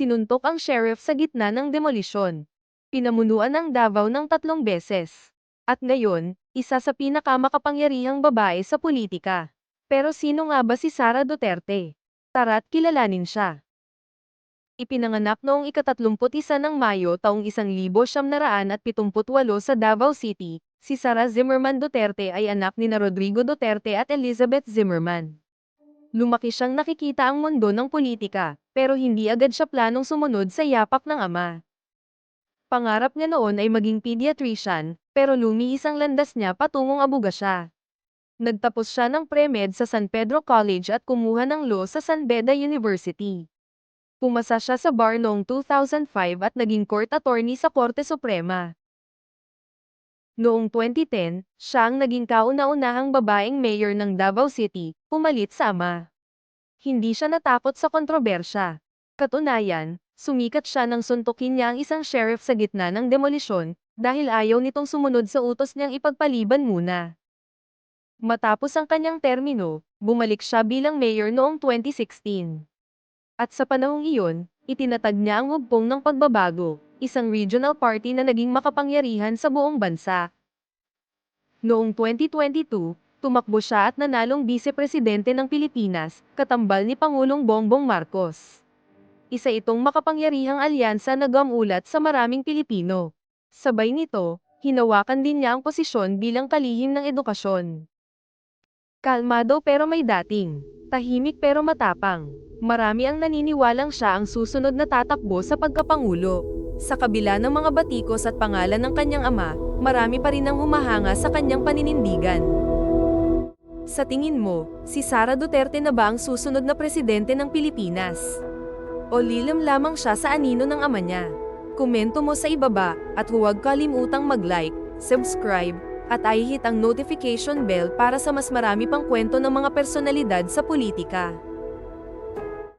Sinuntok ang sheriff sa gitna ng demolisyon. Pinamunuan ng Davao ng tatlong beses. At ngayon, isa sa pinakamakapangyarihang babae sa politika. Pero sino nga ba si Sara Duterte? Tara't kilalanin siya. Ipinanganak noong ikatatlumput-isa ng Mayo taong 1978 sa Davao City, si Sara Zimmerman Duterte ay anak ni na Rodrigo Duterte at Elizabeth Zimmerman. Lumaki siyang nakikita ang mundo ng politika, pero hindi agad siya planong sumunod sa yapak ng ama. Pangarap niya noon ay maging pediatrician, pero lumiis ang landas niya patungong abugasya. Nagtapos siya ng pre-med sa San Pedro College at kumuha ng law sa San Beda University. Pumasa siya sa bar noong 2005 at naging court attorney sa Korte Suprema. Noong 2010, siya ang naging kauna-unahang babaeng mayor ng Davao City, pumalit sa ama. Hindi siya natakot sa kontrobersya. Katunayan, sumikat siya nang suntukin niya ang isang sheriff sa gitna ng demolisyon, dahil ayaw nitong sumunod sa utos niyang ipagpaliban muna. Matapos ang kanyang termino, bumalik siya bilang mayor noong 2016. At sa panahong iyon, itinatag niya ang hugpong ng pagbabago, isang regional party na naging makapangyarihan sa buong bansa. Noong 2022, tumakbo siya at nanalong vice-presidente ng Pilipinas, katambal ni Pangulong Bongbong Marcos. Isa itong makapangyarihang alyansa na gamulat sa maraming Pilipino. Sabay nito, hinawakan din niya ang posisyon bilang kalihim ng edukasyon. Kalmado pero may dating. Tahimik pero matapang. Marami ang naniniwalang siya ang susunod na tatakbo sa pagkapangulo. Sa kabila ng mga batikos at pangalan ng kanyang ama, marami pa rin ang humahanga sa kanyang paninindigan. Sa tingin mo, si Sara Duterte na ba ang susunod na presidente ng Pilipinas? O lilim lamang siya sa anino ng ama niya? Komento mo sa ibaba, at huwag kalimutang mag-like, subscribe, at i-hit ang notification bell para sa mas marami pang kwento ng mga personalidad sa politika.